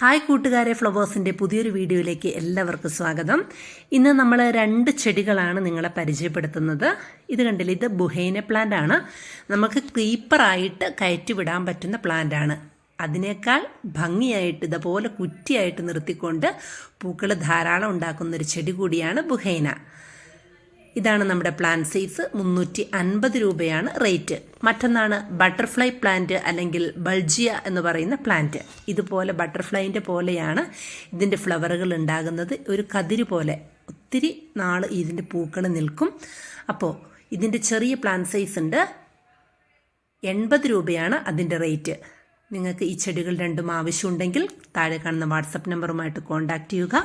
Hi കൂട്ടുകാരെ ഫ്ലവേഴ്സിന്റെ പുതിയൊരു വീഡിയോയിലേക്ക് എല്ലാവർക്കും സ്വാഗതം. ഇന്ന് നമ്മൾ രണ്ട് ചെടികളാണ് നിങ്ങളെ പരിചയപ്പെടുത്തുന്നത്. ഇത് കണ്ടില്ല ഇത് ബുഹേന പ്ലാന്റ് ആണ്. നമുക്ക് ക്രീപ്പറായിട്ട് കയറ്റിവിടാൻ പറ്റുന്ന പ്ലാന്റ് ആണ്. അതിനേക്കാൾ ഭംഗിയായിട്ട് ഇതുപോലെ കുറ്റിയായിട്ട് നിർത്തിക്കൊണ്ട് പൂക്കൾ ധാരാളം ഉണ്ടാക്കുന്ന ഒരു ചെടി കൂടിയാണ് ബുഹൈന. ഇതാണ് നമ്മുടെ പ്ലാൻ സൈസ് മുന്നൂറ്റി അൻപത് രൂപയാണ് റേറ്റ് മറ്റൊന്നാണ് ബട്ടർഫ്ലൈ പ്ലാന്റ് അല്ലെങ്കിൽ ബൾജിയ എന്ന് പറയുന്ന പ്ലാന്റ് ഇതുപോലെ ബട്ടർഫ്ലൈന്റെ പോലെയാണ് ഇതിന്റെ ഫ്ലവറുകൾ ഉണ്ടാകുന്നത്. ഒരു കതിര് പോലെ ഒത്തിരി നാൾ ഇതിന്റെ പൂക്കൾ നിൽക്കും. അപ്പോൾ ഇതിന്റെ ചെറിയ പ്ലാൻ സൈസ് ഉണ്ട്. എൺപത് രൂപയാണ് അതിന്റെ റേറ്റ് നിങ്ങൾക്ക് ഈ ചെടികൾ രണ്ടും ആവശ്യമുണ്ടെങ്കിൽ താഴെ കാണുന്ന വാട്സപ്പ് നമ്പറുമായിട്ട് കോൺടാക്റ്റ് ചെയ്യുക.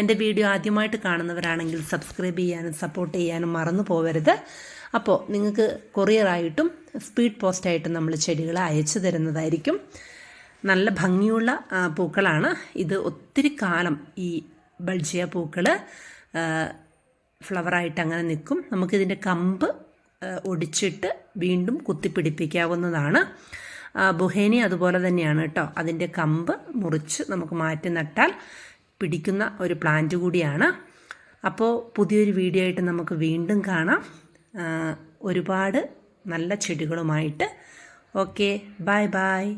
എന്റെ വീഡിയോ ആദ്യമായിട്ട് കാണുന്നവരാണെങ്കിൽ സബ്സ്ക്രൈബ് ചെയ്യാനും സപ്പോർട്ട് ചെയ്യാനും മറന്നു പോകരുത് അപ്പോൾ നിങ്ങൾക്ക് കൊറിയറായിട്ടും സ്പീഡ് പോസ്റ്റായിട്ടും നമ്മൾ ചെടികൾ അയച്ചു തരുന്നതായിരിക്കും. നല്ല ഭംഗിയുള്ള പൂക്കളാണ്. ഇത് ഒത്തിരി കാലം ഈ ബൾജിയ പൂക്കൾ ഫ്ലവറായിട്ട് അങ്ങനെ നിൽക്കും. നമുക്കിതിന്റെ കമ്പ് ഒടിച്ചിട്ട് വീണ്ടും കുത്തിപ്പിടിപ്പിക്കാവുന്നതാണ്. ബുഹേനി അതുപോലെ തന്നെയാണ് കേട്ടോ. അതിന്റെ കമ്പ് മുറിച്ച് നമുക്ക് മാറ്റി നട്ടാൽ പിടിക്കുന്ന ഒരു പ്ലാന്റ് കൂടിയാണ്. അപ്പോൾ പുതിയൊരു വീഡിയോ ആയിട്ട് നമുക്ക് വീണ്ടും കാണാം. ഒരുപാട് നല്ല ചെടികളുമായിട്ട്. Okay bye bye